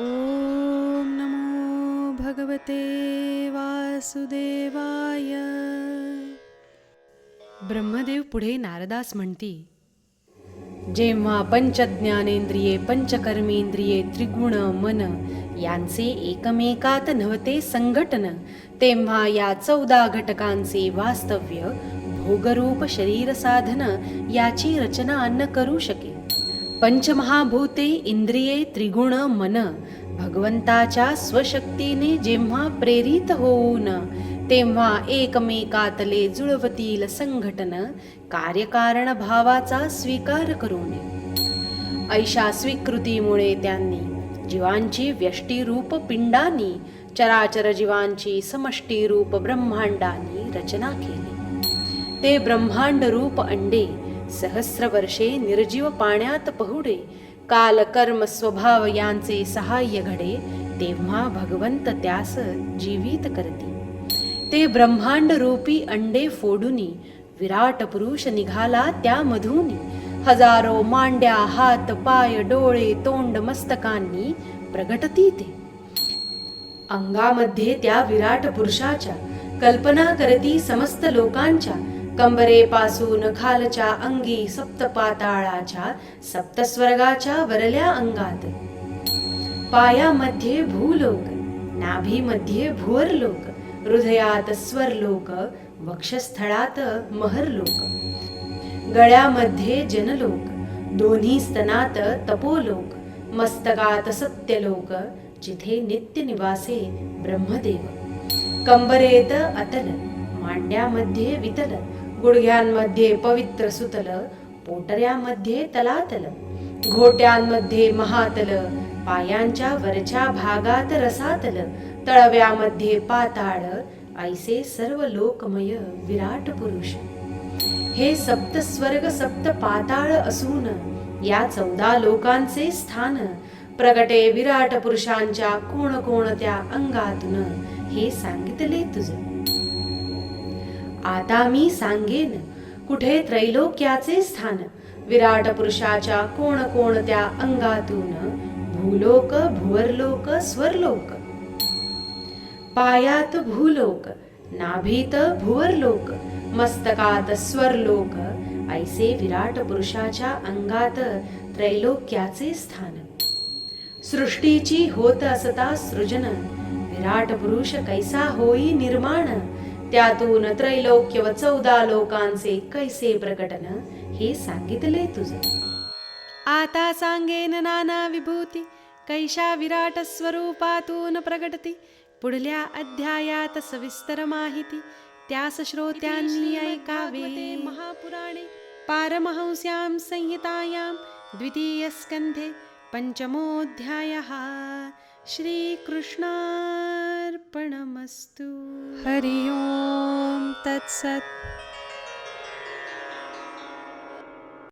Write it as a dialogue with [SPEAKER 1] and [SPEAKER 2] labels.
[SPEAKER 1] ॐ नमो भगवते वासुदेवाय. ब्रह्मदेव पुढे नारदास म्हणती जेव्हा पंचज्ञानेंद्रिये पंचकर्मेंद्रिये त्रिगुण मन यांचे एकमेकात नव्हते संघटन तेव्हा या चौदा घटकांचे वास्तव्य भोगरूप शरीर साधन याची रचना न करू शके. पंचमहाभूते इंद्रिये त्रिगुण मन. भगवंताच्या स्वशक्तीने जेव्हा प्रेरित होऊन तेव्हा एकमेकातले जुळवतील संघटन कार्यकारण भावाचा स्वीकार करून. ऐशा स्वीकृतीमुळे त्यांनी जीवांची व्यष्टीरूप पिंडानी चराचर जीवांची समष्टीरूप ब्रह्मांडानी रचना केली. ते ब्रह्मांड रूप अंडे सहस्र वर्षे निर्जीव पाण्यात पहुडे काल कर्म स्वभाव यांचे सहाय्य घडे तेव्हा भगवंत त्यास जीवित करते. ते ब्रह्मांड रूपी अंडे फोडूनी विराट पुरुष निघाला त्या मधुनी हजारो मांड्या हात पाय डोळे तोंड मस्तकांनी प्रगटती ते. अंगामध्ये त्या विराट पुरुषाच्या कल्पना करती समस्त लोकांच्या. कंबरेपासून खालच्या अंगी सप्त पाताळाच्या सप्त सप्तस्वर्गाच्या वरल्या अंगात. पायामध्ये भूलोक नाभीमध्ये भुवरलोक हृदयात स्वरलोक वक्षस्थळात महरलोक. गळ्यामध्ये जनलोक दोन्ही स्तनात तपोलोक मस्तकात सत्यलोक जिथे नित्य निवासे ब्रह्मदेव. कंबरेत अतल मांड्यामध्ये वितल गुडघ्यांमध्ये पवित्र सुतल पोटऱ्यामध्ये तलातल घोट्यांमध्ये महातल पायांच्या वरच्या भागात रसातल तळव्यामध्ये पाताळ ऐसे सर्व लोकमय विराट पुरुष. हे सप्त स्वर्ग सप्त पाताळ असून या चौदा लोकांचे स्थान प्रगटे विराट पुरुषांच्या कोण कोणत्या अंगातून हे सांगितले तुझे. आता मी सांगेन. कुठे त्रैलोक्याचे स्थान? विराट पुरुषाच्या कोण कोणत्या अंगातून? भूलोक भुवरलोक स्वरलोक. पायात भूलोक नाभीत भुवरलोक मस्तकात स्वरलोक. ऐसे विराट पुरुषाच्या अंगात त्रैलोक्याचे स्थान. सृष्टीची होत असता सृजन. विराट पुरुष कैसा होई निर्माण? त्यातून त्रैलोक्य व चौदा लोकांचे कैसे प्रकटन? हे सांगितले तुझे. आता सांगेन नाना विभूती कैशा विराट स्वरूपातून प्रगटती. पुढल्या अध्यायात सविस्तर माहिती त्यास श्रोत्यांनी ऐकावे. महापुराणे. पारमहंस्यां संहितायां द्वितीयस्कन्धे पञ्चमोऽध्यायः श्रीकृष्णार्पणमस्तु। हरि ओं तत्सत्